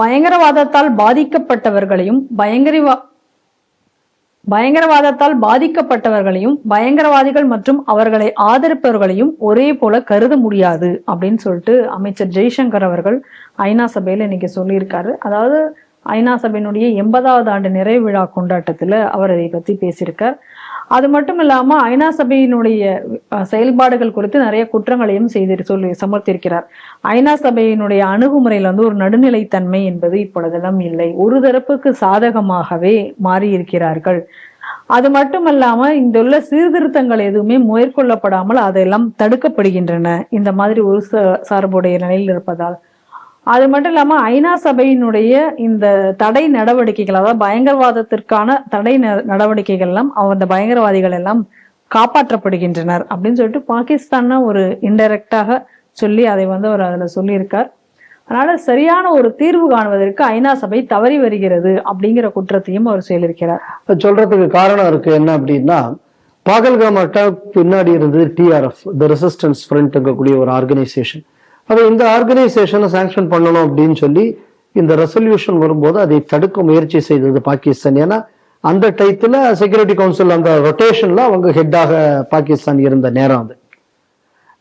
பயங்கரவாதத்தால் பாதிக்கப்பட்டவர்களையும் பயங்கரவா பயங்கரவாதத்தால் பாதிக்கப்பட்டவர்களையும் பயங்கரவாதிகள் மற்றும் அவர்களை ஆதரிப்பவர்களையும் ஒரே போல கருத முடியாது அப்படின்னு சொல்லிட்டு அமைச்சர் ஜெய்சங்கர் அவர்கள் ஐநா சபையில இன்னைக்கு சொல்லியிருக்காரு. அதாவது ஐநா சபையினுடைய எண்பதாவது ஆண்டு நிறைவு விழா கொண்டாட்டத்துல அவர் இதை பத்தி பேசியிருக்கார். அது மட்டும் இல்லாமல் ஐநா சபையினுடைய அஹ், செயல்பாடுகள் குறித்து நிறைய குற்றங்களையும் செய்து சொல்லி சமர்த்திருக்கிறார். ஐநா சபையினுடைய அணுகுமுறையில வந்து ஒரு நடுநிலைத்தன்மை என்பது இப்பொழுதெல்லாம் இல்லை. ஒரு தரப்புக்கு சாதகமாகவே மாறி இருக்கிறார்கள் அது மட்டுமல்லாம இந்த உள்ள சீர்திருத்தங்கள் எதுவுமே மேற்கொள்ளப்படாமல் அதெல்லாம் தடுக்கப்படுகின்றன. இந்த மாதிரி ஒரு ச- சார்புடைய நிலையில் இருப்பதால். அது மட்டும் இல்லாமல் ஐநா சபையினுடைய இந்த தடை நடவடிக்கைகள் அதாவது பயங்கரவாதத்திற்கான தடை ந- நடவடிக்கைகள் எல்லாம் அந்த பயங்கரவாதிகள் எல்லாம் காப்பாற்றப்படுகின்றனர் அப்படின்னு சொல்லிட்டு பாகிஸ்தான ஒரு இன்டைரக்டாக சொல்லி அதை வந்து அவர் அதில் சொல்லியிருக்கார். அதனால சரியான ஒரு தீர்வு காணுவதற்கு ஐநா சபை தவறி வருகிறது அப்படிங்கிற குற்றத்தையும் அவர் சொல்லியிருக்கிறார் சொல்றதுக்கு காரணம் இருக்கு. என்ன அப்படின்னா பாகல்காம் அட்டாக் பின்னாடி இருந்தது டிஆர்எஃப் த ரெசிஸ்டன்ஸ் ஃப்ரண்ட்ங்கக்கூடிய ஒரு ஆர்கனைசேஷன் அப்ப இந்த ஆர்கனைசேஷனை சாங்ஷன் பண்ணணும் அப்படின்னு சொல்லி இந்த ரெசல்யூஷன் வரும்போது அதை தடுக்க முயற்சி செய்தது பாகிஸ்தான். ஏன்னா அந்த டயத்துல செக்யூரிட்டி கவுன்சில் அந்த ரொட்டேஷனில் அவங்க ஹெட்டாக பாகிஸ்தான் இருந்த நேரம் அது.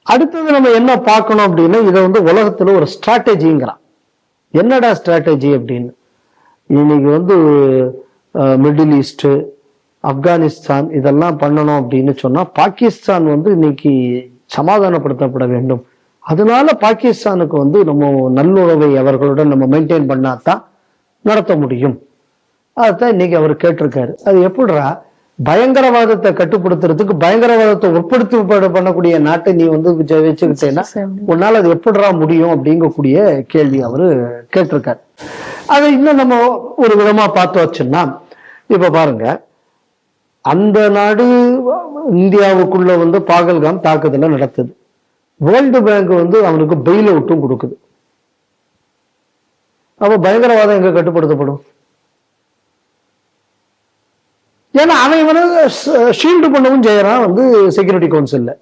அடுத்தது நம்ம என்ன பார்க்கணும் அப்படின்னா இதை வந்து உலகத்தில் ஒரு ஸ்ட்ராட்டஜிங்கிறான் என்னடா ஸ்ட்ராட்டஜி அப்படின்னு? இன்னைக்கு வந்து மிடில் ஈஸ்ட்டு ஆப்கானிஸ்தான் இதெல்லாம் பண்ணணும் அப்படின்னு சொன்னால் பாகிஸ்தான் வந்து இன்னைக்கு சமாதானப்படுத்தப்பட வேண்டும். அதனால பாகிஸ்தானுக்கு வந்து நம்ம நல்லுறவை அவர்களுடன் நம்ம மெயின்டைன் பண்ணாதான் நடத்த முடியும். அதைத்தான் இன்னைக்கு அவர் கேட்டிருக்காரு. அது எப்படிடா? பயங்கரவாதத்தை கட்டுப்படுத்துறதுக்கு பயங்கரவாதத்தை உட்படுத்தி பண்ணக்கூடிய நாட்டை நீ வந்து வச்சு- வச்சுக்கிட்டேன்னா உன்னால அது எப்படிடா முடியும் அப்படிங்கக்கூடிய கேள்வி அவரு கேட்டிருக்காரு. அதை இன்னும் நம்ம ஒரு விதமா பார்த்து வச்சோம்னா இப்ப பாருங்க. அந்த நாடு இந்தியாவுக்குள்ள வந்து பாகல்காம் தாக்குதலை நடத்துது. வேர்ல்டு பேங்க் வந்து அவனுக்கு பெயில் அவுட்டும் கொடுக்குது. அப்போ பயங்கரவாதம் எங்க கட்டுப்படுத்தப்படும்? ஏன்னா அவன் இவனை ஷீல்டு பண்ணவும் செய்யறான் வந்து செக்யூரிட்டி கவுன்சிலில்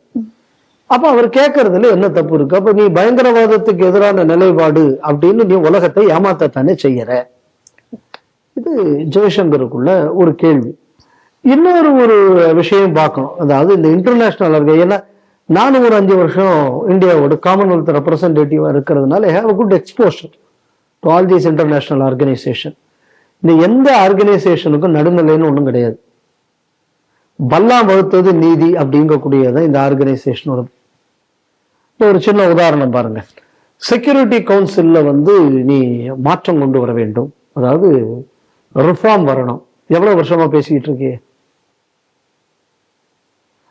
அப்போ அவர் கேட்கறதுல என்ன தப்பு இருக்கு? அப்ப நீ பயங்கரவாதத்துக்கு எதிரான நிலைப்பாடு அப்படின்னு நீ உலகத்தை ஏமாத்தானே செய்யற? இது ஜெய்சங்கருக்குள்ள ஒரு கேள்வி. இன்னொரு ஒரு விஷயம் பார்க்கணும். அதாவது இந்த இன்டர்நேஷனல் இருக்க ஏன்னா நானும் ஒரு அஞ்சு வருஷம் இந்தியாவோட காமன்வெல்த் ரெப்ரசன்டேட்டிவாக இருக்கிறதுனால have a good exposure to all these international organisation இந்த எந்த ஆர்கனைசேஷனுக்கும் நடுநிலைன்னு ஒன்றும் கிடையாது. பல்லாம் வகுத்தது நீதி அப்படிங்கக்கூடியதான் இந்த ஆர்கனைசேஷனோட இப்போ ஒரு சின்ன உதாரணம் பாருங்க. செக்யூரிட்டி கவுன்சில்ல வந்து நீ மாற்றம் கொண்டு வர வேண்டும். அதாவது ரிஃபார்ம் வரணும். எவ்வளவு வருஷமா பேசிக்கிட்டு இருக்கியே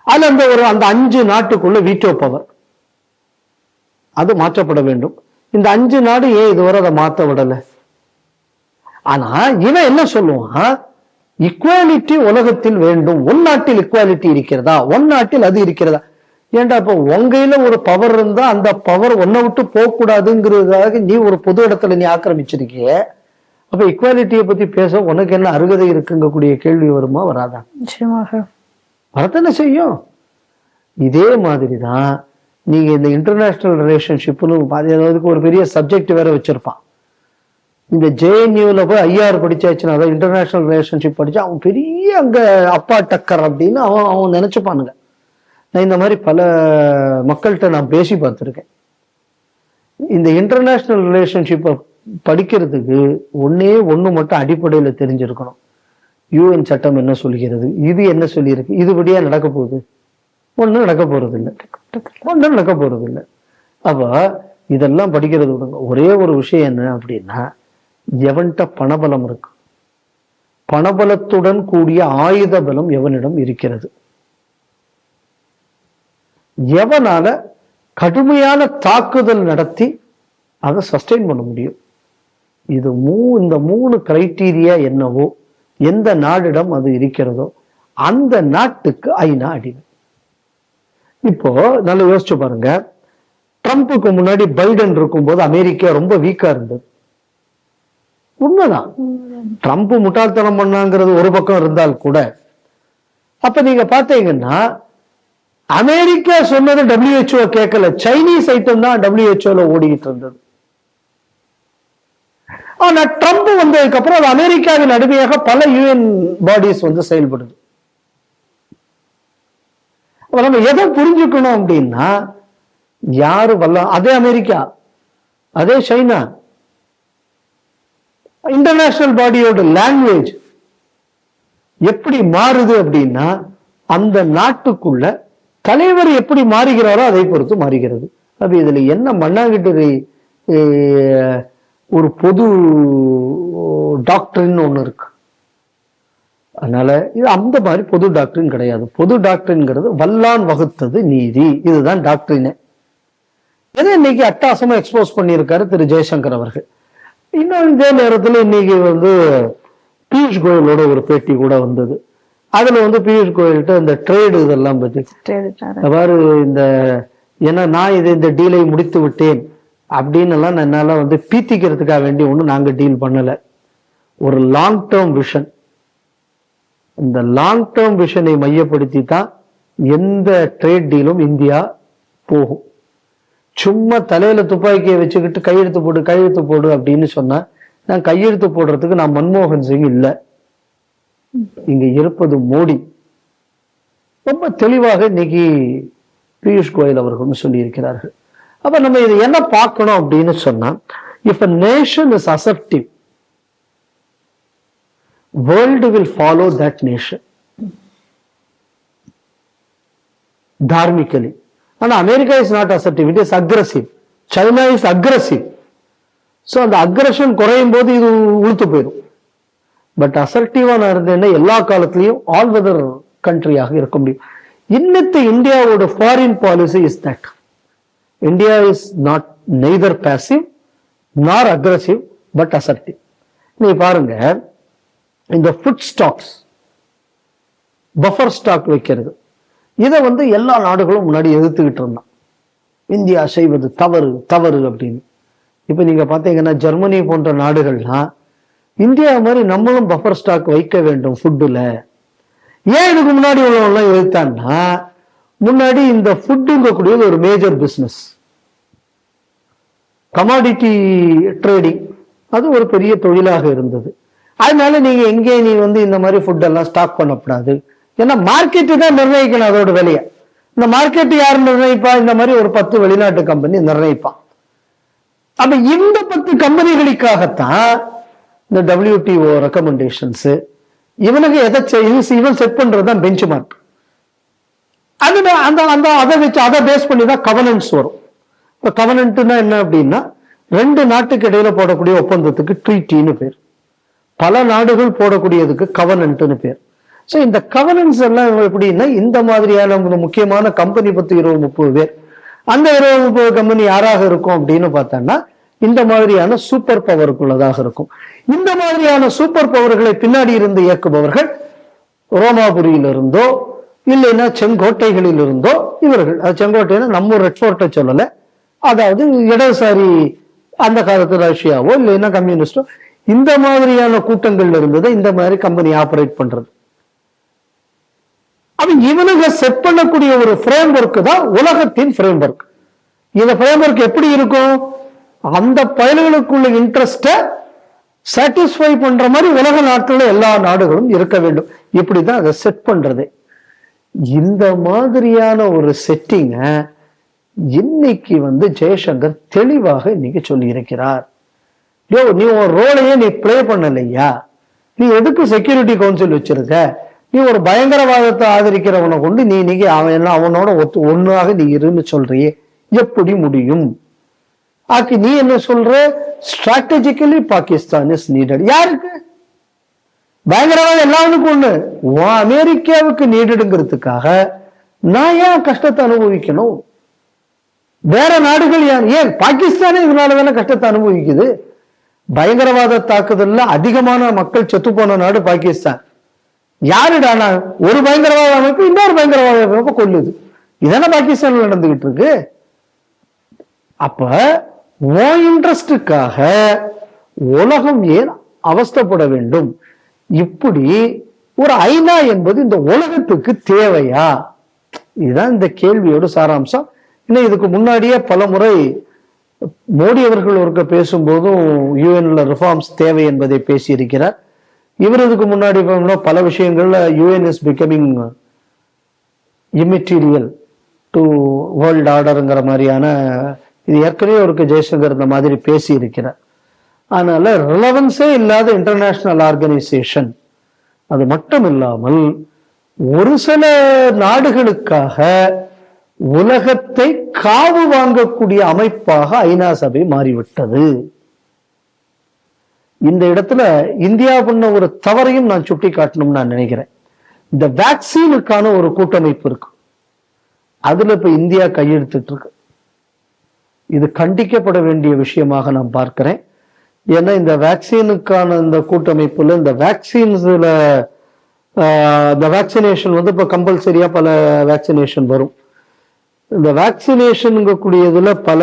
அதுல அந்த ஒரு அந்த அஞ்சு நாட்டுக்குள்ள வீட்டோ பவர் அது மாற்றப்பட வேண்டும். இந்த அஞ்சு நாடு ஏன் இதுவரை அதை மாத்த விடலை? ஆனா இவன் என்ன சொல்லுவான்? இக்குவாலிட்டி உலகத்தில் வேண்டும். ஒன் நாட்டில் இக்குவாலிட்டி இருக்கிறதா? ஒன் நாட்டில் அது இருக்கிறதா? ஏன்டா இப்ப உங்கையில ஒரு பவர் இருந்தா அந்த பவர் ஒன்னை விட்டு போகக்கூடாதுங்கிறதுக்காக நீ ஒரு பொது இடத்துல நீ ஆக்கிரமிச்சிருக்கிய. அப்ப இக்குவாலிட்டியை பத்தி பேச உனக்கு என்ன அருகதை இருக்குங்க கூடிய கேள்வி வருமா வராதா? நிச்சயமாக. வரத்தானே செய்யும்? இதே மாதிரி தான் நீங்கள் இந்த இன்டர்நேஷ்னல் ரிலேஷன்ஷிப்னு அதுக்கு ஒரு பெரிய சப்ஜெக்ட் வேற வச்சுருப்பான். இந்த ஜேஎன்யூவில் போய் ஐஆர் படிச்சாச்சுன்னா அதாவது இன்டர்நேஷனல் ரிலேஷன்ஷிப் படித்தா அவன் பெரிய அங்கே அப்பா டக்கர் அப்படின்னு அவன் அவன் நினச்சிப்பானுங்க. நான் இந்த மாதிரி பல மக்கள்கிட்ட நான் பேசி பார்த்துருக்கேன். இந்த இன்டர்நேஷ்னல் ரிலேஷன்ஷிப்பை படிக்கிறதுக்கு ஒன்றே ஒன்று மட்டும் அடிப்படையில் தெரிஞ்சிருக்கணும். யூஎன் சட்டம் என்ன சொல்கிறது? இது என்ன சொல்லியிருக்கு? இதுபடியா நடக்க போகுது? ஒண்ணும் நடக்க போறது இல்லை ஒன்றும் நடக்க போறது இல்லை அப்ப இதெல்லாம் படிக்கிறது விடுங்க. ஒரே ஒரு விஷயம் என்ன அப்படின்னா எவன்கிட்ட பணபலம் இருக்கு? பணபலத்துடன் கூடிய ஆயுத பலம் எவனிடம் இருக்கிறது? எவனால கடுமையான தாக்குதல் நடத்தி அதை சஸ்டெயின் பண்ண முடியும்? இது மூ இந்த மூணு கிரைட்டீரியா என்னவோ எந்த நாடிடம் அது இருக்கிறதோ அந்த நாட்டுக்கு ஐநா அடிமை. இப்போ நல்லா யோசிச்சு பாருங்க. ட்ரம்ப்புக்கு முன்னாடி பைடன் இருக்கும்போது அமெரிக்கா ரொம்ப வீக்கா இருந்தது. உண்மைதான். ட்ரம்ப் முட்டாள்தனம் பண்ணாங்கிறது ஒரு பக்கம் இருந்தால் கூட. அப்ப நீங்க பாத்தீங்கன்னா அமெரிக்கா சொன்னது டபிள்யூஹெச்ஓ கேட்கல. சைனீஸ் ஐட்டம் தான் டபிள்யூஹெச்ஓல ஓடிக்கிட்டு இருந்தது. ஆனா ட்ரம்ப் வந்ததுக்கு அப்புறம் அது அமெரிக்காவின் அடிமையாக பல யூஎன் பாடிஸ் வந்து செயல்படுது. அப்ப நம்ம எதை புரிஞ்சுக்கணும் அப்படின்னா யாரு வல்ல அதே அமெரிக்கா அதே சைனா இன்டர்நேஷனல் பாடியோட லாங்குவேஜ் எப்படி மாறுது அப்படின்னா அந்த நாட்டுக்குள்ள தலைவர் எப்படி மாறுகிறாரோ அதை பொறுத்து மாறுகிறது. அப்ப இதுல என்ன மண்ணாங்கிட்டு ஒரு பொது டாக்டர்னு ஒண்ணு இருக்கு. அதனால இது அந்த மாதிரி பொது டாக்டரின் கிடையாது. பொது டாக்டரின்ங்கிறது வல்லான் வகுத்தது நீதி. இதுதான் டாக்டரினே இதை இன்னைக்கு அட்டாசமா எக்ஸ்போஸ் பண்ணியிருக்காரு திரு ஜெயசங்கர் அவர்கள். இன்னும் இதே நேரத்துல இன்னைக்கு வந்து பியூஷ் கோயலோட ஒரு பேட்டி கூட வந்தது. அதுல வந்து பியூஷ் கோயல்கிட்ட இந்த ட்ரேடு இதெல்லாம் பத்தி. தேடிட்டாரு. அவ்வாறு இந்த ஏன்னா நான் இது இந்த டீலை முடித்து விட்டேன். அப்படின்னு எல்லாம் வந்து பீத்திக்கிறதுக்காக வேண்டி ஒன்றும் நாங்கள் டீல் பண்ணலை. ஒரு லாங் டேர்ம் விஷன் இந்த லாங் டேர்ம் விஷனை மையப்படுத்தி தான் எந்த ட்ரேட் டீலும் இந்தியா போகும். சும்மா தலையில துப்பாக்கியை வச்சுக்கிட்டு கையெழுத்து போடு கையெழுத்து போடு அப்படின்னு சொன்னா நான் கையெழுத்து போடுறதுக்கு நான் மன்மோகன் சிங் இல்லை. இங்க இருப்பது மோடி. ரொம்ப தெளிவாக இன்னைக்கு பியூஷ் கோயல் அவர்களும் சொல்லியிருக்கிறார்கள். அப்ப நம்ம இது என்ன பார்க்கணும் அப்படின்னு சொன்னா if a nation is assertive world will follow that nation தார்மிக்கலி ஆனா America is not assertive it is aggressive China is aggressive so அந்த அக்ரஷன் குறையும் போது இது உளுத்து போயிடும். பட் அசர்டிவா நான் இருந்தேன்னா எல்லா காலத்திலையும் ஆல் வெதர் கண்ட்ரியாக இருக்க முடியும். இன்னத்து இந்தியாவோட foreign policy is that India is not neither passive nor aggressive but assertive நீ பாருங்க இந்த ஃபுட் ஸ்டாக்ஸ் பஃபர் ஸ்டாக் வைக்கிறது. இதை வந்து எல்லா நாடுகளும் முன்னாடி எதிர்த்துக்கிட்டு இருந்தான். இந்தியா செய்வது தவறு தவறு அப்படின்னு. இப்போ நீங்கள் பார்த்தீங்கன்னா ஜெர்மனி போன்ற நாடுகள்லாம் இந்தியா மாதிரி நம்மளும் பஃபர் ஸ்டாக் வைக்க வேண்டும் ஃபுட்டில் ஏன் இதுக்கு முன்னாடி உள்ளவங்களாம் எதிர்த்தான்னா முன்னாடி இந்த ஃபுட்டுங்கக்கூடியது ஒரு மேஜர் பிஸ்னஸ் கமாடிட்டி ட்ரேடிங் அது ஒரு பெரிய தொழிலாக இருந்தது. அதனால நீங்கள் எங்கே நீ வந்து இந்த மாதிரி ஃபுட்டெல்லாம் ஸ்டாக் பண்ணக்கூடாது. ஏன்னா மார்க்கெட்டு தான் நிர்ணயிக்கணும் அதோட விலையை. இந்த மார்க்கெட்டு யார் நிர்ணயிப்பா? இந்த மாதிரி ஒரு பத்து வெளிநாட்டு கம்பெனி நிர்ணயிப்பான் அப்ப இந்த பத்து கம்பெனிகளுக்காகத்தான் இந்த டபிள்யூடிஓ ரெக்கமெண்டேஷன்ஸ் இவனுக்கு எதை செய்- இவன் செட் பண்றது தான் பெஞ்ச் மார்க் அது அந்த அந்த அதை வச்சு அதை பேஸ் பண்ணி தான் கவனன்ஸ் வரும். இப்போ கவனன்ட்டுனா என்ன அப்படின்னா ரெண்டு நாட்டுக்கு இடையில போடக்கூடிய ஒப்பந்தத்துக்கு ட்ரீட்டின்னு பேர். பல நாடுகள் போடக்கூடியதுக்கு கவனன்ட்டுன்னு பேர். ஸோ இந்த கவனன்ஸ் எல்லாம் எப்படின்னா இந்த மாதிரியான முக்கியமான கம்பெனி பத்து இருபது முப்பது பேர். அந்த இருபது முப்பது கம்பெனி யாராக இருக்கும் அப்படின்னு பார்த்தோம்னா இந்த மாதிரியான சூப்பர் பவருக்குள்ளதாக இருக்கும். இந்த மாதிரியான சூப்பர் பவர்களை பின்னாடி இருந்து இயக்குபவர்கள் ரோமாபுரியிலிருந்தோ இல்லைன்னா செங்கோட்டைகளில் இருந்தோ இவர்கள். அது செங்கோட்டைன்னா நம்ம ரெட் ஃபோர்ட்டை சொல்லலை. அதாவது இடதுசாரி அந்த காலத்து ரஷ்யாவோ இல்லைன்னா கம்யூனிஸ்டோ இந்த மாதிரியான கூட்டங்கள்ல இருந்தது இந்த மாதிரி கம்பெனி ஆபரேட் பண்றது. அப்ப இவனுங்க செட் பண்ணக்கூடிய ஒரு ஃப்ரேம் ஒர்க் தான் உலகத்தின் ஃப்ரேம் ஒர்க் இந்த ஃப்ரேம் ஒர்க் எப்படி இருக்கும்? அந்த பயல்களுக்குள்ள இன்ட்ரெஸ்ட சாட்டிஸ்ஃபை பண்ற மாதிரி உலக நாட்டில் எல்லா நாடுகளும் இருக்க வேண்டும். இப்படிதான் அதை செட் பண்றது. இந்த மாதிரியான ஒரு செட்டிங்கை இன்னைக்கு வந்து ஜெயசங்கர் தெளிவாக இன்னைக்கு சொல்லி இருக்கிறார் யோ நீ உன் ரோலையே நீ ப்ளே பண்ணலையா? நீ எதுக்கு செக்யூரிட்டி கவுன்சில் வச்சிருக்க? நீ ஒரு பயங்கரவாதத்தை ஆதரிக்கிறவனை கொண்டு நீ இன்னைக்கு அவன் எல்லாம் அவனோட ஒத்து ஒண்ணாக நீ இருன்னு சொல்றியே? எப்படி முடியும்? ஆக்கு நீ என்ன சொல்ற? ஸ்ட்ராட்டஜிக்கலி பாகிஸ்தான் இஸ் நீடட் யாருக்கு? பயங்கரவாதம் எல்லாருக்கும் ஒண்ணு. உன் அமெரிக்காவுக்கு நீடடுங்கிறதுக்காக நான் ஏன் கஷ்டத்தை அனுபவிக்கணும்? வேற நாடுகள் ஏன் ஏன்? பாகிஸ்தானே இதனால தானே கஷ்டத்தை அனுபவிக்குது. பயங்கரவாத தாக்குதல்ல அதிகமான மக்கள் செத்து போன நாடு பாகிஸ்தான். யாருடானா ஒரு பயங்கரவாத அமைப்பு இன்னொரு பயங்கரவாத அமைப்பு கொல்லுது. இதானே பாகிஸ்தான்ல நடந்துகிட்டு இருக்கு. அப்ப உன் இன்ட்ரெஸ்டுக்காக உலகம் ஏன் அவஸ்தப்பட வேண்டும்? இப்படி ஒரு ஐநா என்பது இந்த உலகத்துக்கு தேவையா? இதுதான் இந்த கேள்வியோட சாராம்சம். இன்னும் இதுக்கு முன்னாடியே பல முறை மோடி அவர்கள் ஒருக்க பேசும்போதும் யூஎன்ல ரிஃபார்ம்ஸ் தேவை என்பதை பேசியிருக்கிறார். இவர் இதுக்கு முன்னாடி பார்த்தோம்னா பல விஷயங்கள்ல UN is becoming immaterial to world ஆர்டருங்கிற மாதிரியான இது ஏற்கனவே அவருக்கு ஜெய்சங்கர் இந்த மாதிரி பேசி இருக்கிறார் அதனால ரிலவன்ஸே இல்லாத இன்டர்நேஷனல் ஆர்கனைசேஷன் அது மட்டும் இல்லாமல் ஒரு சில நாடுகளுக்காக உலகத்தை காவு வாங்கக்கூடிய அமைப்பாக ஐநா சபை மாறிவிட்டது. இந்த இடத்துல இந்தியா பண்ண ஒரு தவறையும் நான் சுட்டி காட்டணும்னு நான் நினைக்கிறேன். இந்த வேக்சினுக்கான ஒரு கூட்டமைப்பு இருக்கு. அதுல இப்ப இந்தியா கையெழுத்துட்டு இருக்கு இது கண்டிக்கப்பட வேண்டிய விஷயமாக நான் பார்க்கிறேன். ஏன்னா இந்த வேக்சினுக்கான இந்த கூட்டமைப்புல இந்த வேக்சின்ஸ்ல இந்த வேக்சினேஷன் வந்து இப்போ கம்பல்சரியா பல வேக்சினேஷன் வரும். இந்த வேக்சினேஷனுங்கக்கூடியதுல பல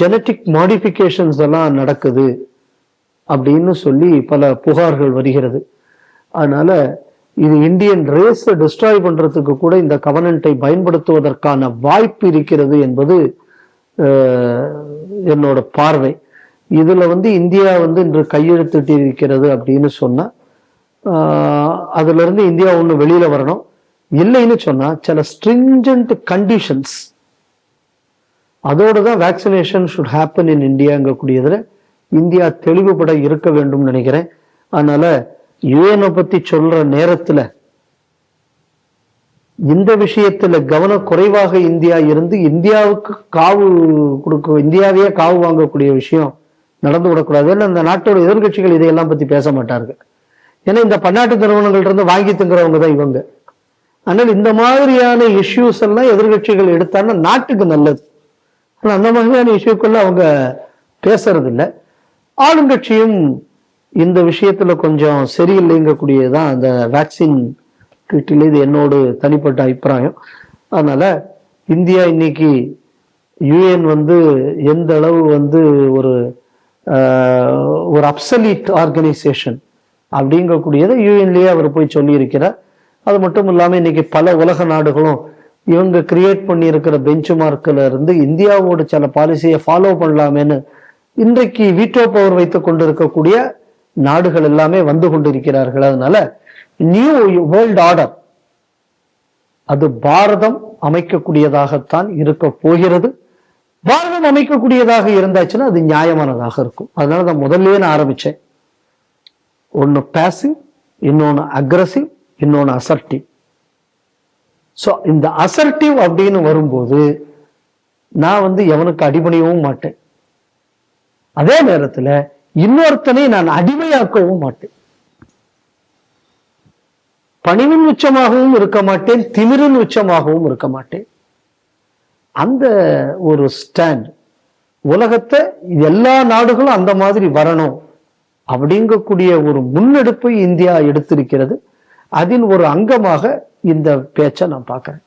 ஜெனட்டிக் மாடிஃபிகேஷன்ஸ் எல்லாம் நடக்குது அப்படின்னு சொல்லி பல புகார்கள் வருகிறது. அதனால இது இந்தியன் ரேஸை டிஸ்ட்ராய் பண்றதுக்கு கூட இந்த கவனன்ட்டை பயன்படுத்துவதற்கான வாய்ப்பு இருக்கிறது என்பது என்னோட பார்வை. இதுல வந்து இந்தியா வந்து இன்று கையெழுத்திட்டு இருக்கிறது அப்படின்னு சொன்னா அதுல இருந்து இந்தியா ஒன்று வெளியில வரணும். இல்லைன்னு சொன்னா சில ஸ்ட்ரிஞ்சன்ட் கண்டிஷன்ஸ் அதோட தான் வேக்சினேஷன் ஷுட் ஹேப்பன் இன் இந்தியாங்கக்கூடியதில் இந்தியா தெளிவுபட இருக்க வேண்டும் நினைக்கிறேன். அதனால யுஎனை பத்தி சொல்ற நேரத்துல இந்த விஷயத்துல கவனக்குறைவாக இந்தியா இருந்து இந்தியாவுக்கு காவு கொடுக்க இந்தியாவையே காவு வாங்கக்கூடிய விஷயம் நடந்து விடக்கூடாது. ஏன்னா இந்த நாட்டோட எதிர்கட்சிகள் இதையெல்லாம் பத்தி பேச மாட்டார்கள். ஏன்னா இந்த பன்னாட்டு நிறுவனங்கள்ட்ட இருந்து வாங்கி தங்குறவங்க தான் இவங்க. ஆனால் இந்த மாதிரியான இஷ்யூஸ் எல்லாம் எதிர்கட்சிகள் எடுத்தாங்கன்னா நாட்டுக்கு நல்லது. ஆனால் அந்த மாதிரியான இஷ்யூக்குள்ள அவங்க பேசுறதில்லை. ஆளுங்கட்சியும் இந்த விஷயத்துல கொஞ்சம் சரியில்லைங்கக்கூடியதான் அந்த வேக்சின் கிட்டில இது என்னோடு தனிப்பட்ட அபிப்பிராயம். அதனால இந்தியா இன்னைக்கு யுஎன் வந்து எந்த அளவு வந்து ஒரு ஒரு அப்சலீட் ஆர்கனைசேஷன் அப்படிங்கக்கூடியதை யூஎன்லேயே அவர் போய் சொல்லியிருக்கிறார். அது மட்டும் இல்லாமல் இன்னைக்கு பல உலக நாடுகளும் இவங்க கிரியேட் பண்ணி இருக்கிற பெஞ்ச் மார்க்ல இருந்து இந்தியாவோட சில பாலிசியை ஃபாலோ பண்ணலாமேன்னு இன்றைக்கு வீட்டோ பவர் வைத்து கொண்டிருக்கக்கூடிய நாடுகள் எல்லாமே வந்து கொண்டிருக்கிறார்கள். அதனால நியூ வேர்ல்ட் ஆர்டர் அது பாரதம் அமைக்கக்கூடியதாகத்தான் இருக்க போகிறது. பாரதம் அமைக்கக்கூடியதாக இருந்தாச்சுன்னா அது நியாயமானதாக இருக்கும். அதனால நான் முதல்லயே நான் ஆரம்பிச்சேன். ஒன்னு பேசிவ் இன்னொன்னு அக்ரஸிவ் இன்னொன்னு அசர்டிவ் ஸோ இந்த அசர்டிவ் அப்படின்னு வரும்போது நான் வந்து எவனுக்கு அடிபணியவும் மாட்டேன். அதே நேரத்தில் இன்னொருத்தனை நான் அடிமையாக்கவும் மாட்டேன். பணிவின் உச்சமாகவும் இருக்க மாட்டேன் திமிரின் உச்சமாகவும் இருக்க மாட்டேன். அந்த ஒரு ஸ்டாண்ட் உலகத்தை எல்லா நாடுகளும் அந்த மாதிரி வரணும் அப்படிங்கக்கூடிய ஒரு முன்னெடுப்பை இந்தியா எடுத்திருக்கிறது. அதில் ஒரு அங்கமாக இந்த பேச்சை நான் பார்க்குறேன்.